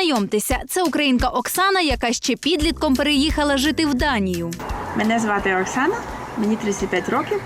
Знайомтеся, це українка Оксана, яка ще підлітком переїхала жити в Данію. Мене звати Оксана, мені 35 років,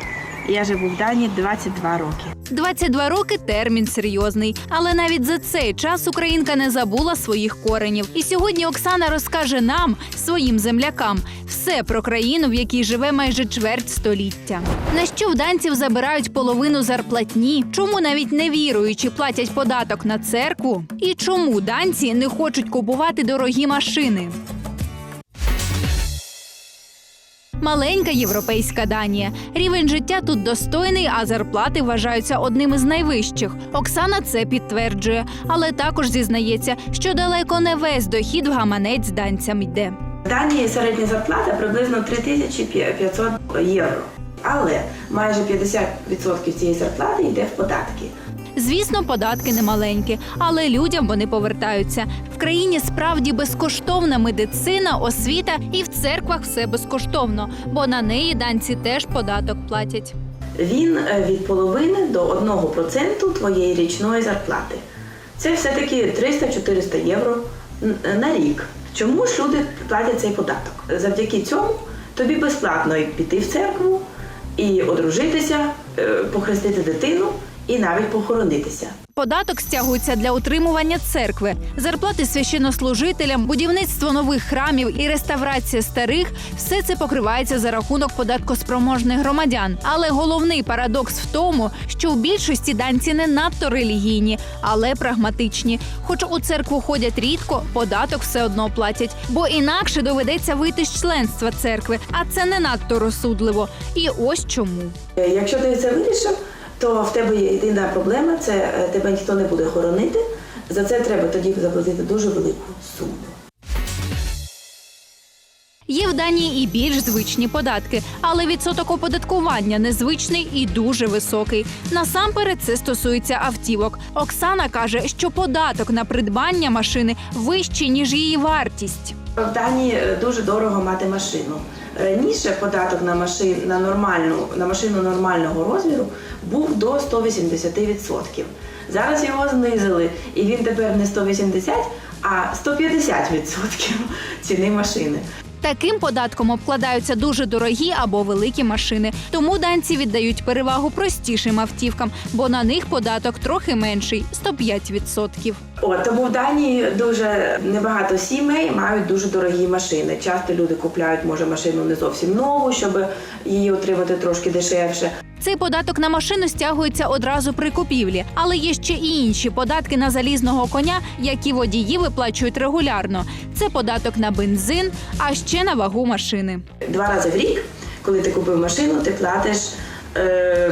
я живу в Данії 22 роки. 22 роки термін серйозний, але навіть за цей час українка не забула своїх коренів. І сьогодні Оксана розкаже нам, своїм землякам, все про країну, в якій живе майже чверть століття. На що в данців забирають половину зарплатні? Чому навіть невіруючі платять податок на церкву? І чому данці не хочуть купувати дорогі машини? Маленька європейська Данія. Рівень життя тут достойний, а зарплати вважаються одним із найвищих. Оксана це підтверджує, але також зізнається, що далеко не весь дохід в гаманець данцям йде. Данії середня зарплата приблизно 3500 євро. Але майже 50% цієї зарплати йде в податки. Звісно, податки немаленькі, але людям вони повертаються. В країні справді безкоштовна медицина, освіта і в церквах все безкоштовно, бо на неї данці теж податок платять. Він е, від половини до 1% твоєї річної зарплати. Це все-таки 300-400 євро на рік. Чому ж люди платять цей податок? Завдяки цьому тобі безплатно піти в церкву, і одружитися, е, похрестити дитину, і навіть похоронитися. Податок стягується для утримування церкви, зарплати священнослужителям, будівництво нових храмів і реставрація старих все це покривається за рахунок податкоспроможних громадян. Але головний парадокс в тому, що в більшості данці не надто релігійні, але прагматичні. Хоч у церкву ходять рідко, податок все одно платять, бо інакше доведеться вийти з членства церкви, а це не надто розсудливо. І ось чому. Е, Якщо ти це вирішив, то в тебе є єдина проблема це е, тебе ніхто не буде хоронити. За це треба тоді заплатити дуже велику суму. Є в Данії і більш звичні податки, але відсоток оподаткування незвичний і дуже високий. Насамперед це стосується автівок. Оксана каже, що податок на придбання машини вищий ніж її вартість. В Данії е, дуже дорого мати машину. Раніше податок на машин на нормальну на машину нормального розміру був до 180%. Зараз його знизили, і він тепер не 180, а 150% ціни машини. Таким податком обкладаються дуже дорогі або великі машини. Тому данці віддають перевагу простішим автівкам, бо на них податок трохи менший 105%. От тому в Данії дуже небагато сімей мають дуже дорогі машини. Часто люди купляють може машину не зовсім нову, щоб її отримати трошки дешевше. Цей податок на машину стягується одразу при купівлі, але є ще і інші податки на залізного коня, які водії виплачують регулярно. Це податок на бензин, а ще на вагу машини. Два рази в рік, коли ти купив машину, ти платиш е,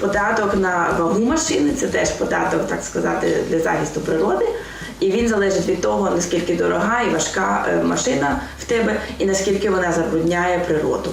податок на вагу машини. Це теж податок, так сказати, для захисту природи. І він залежить від того, наскільки дорога і важка е, машина в тебе, і наскільки вона забрудняє природу.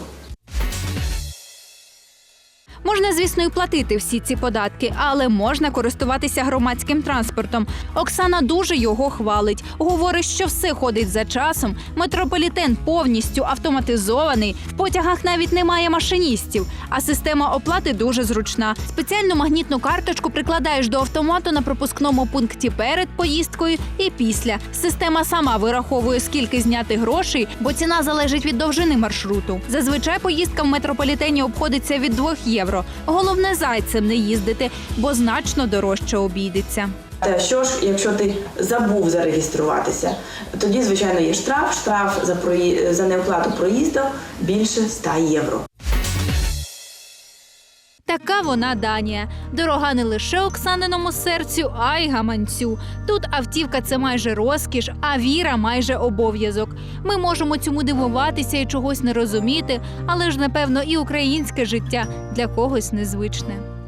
Можна, звісно, і платити всі ці податки, але можна користуватися громадським транспортом. Оксана дуже його хвалить. Говорить, що все ходить за часом. Метрополітен повністю автоматизований. В потягах навіть немає машиністів, а система оплати дуже зручна. Спеціальну магнітну карточку прикладаєш до автомату на пропускному пункті перед поїздкою і після. Система сама вираховує, скільки зняти грошей, бо ціна залежить від довжини маршруту. Зазвичай поїздка в метрополітені обходиться від 2 євро. Головне зайцем не їздити, бо значно дорожче обійдеться. Та що ж, якщо ти забув зареєструватися, тоді, звичайно, є штраф. Штраф за проїзд за неоплату проїзду більше 100 євро. Така вона Данія. Дорога не лише Оксаниному серцю, а й гаманцю. Тут автівка це майже розкіш, а віра майже обов'язок. Ми можемо цьому дивуватися і чогось не розуміти, але ж напевно і українське життя для когось незвичне.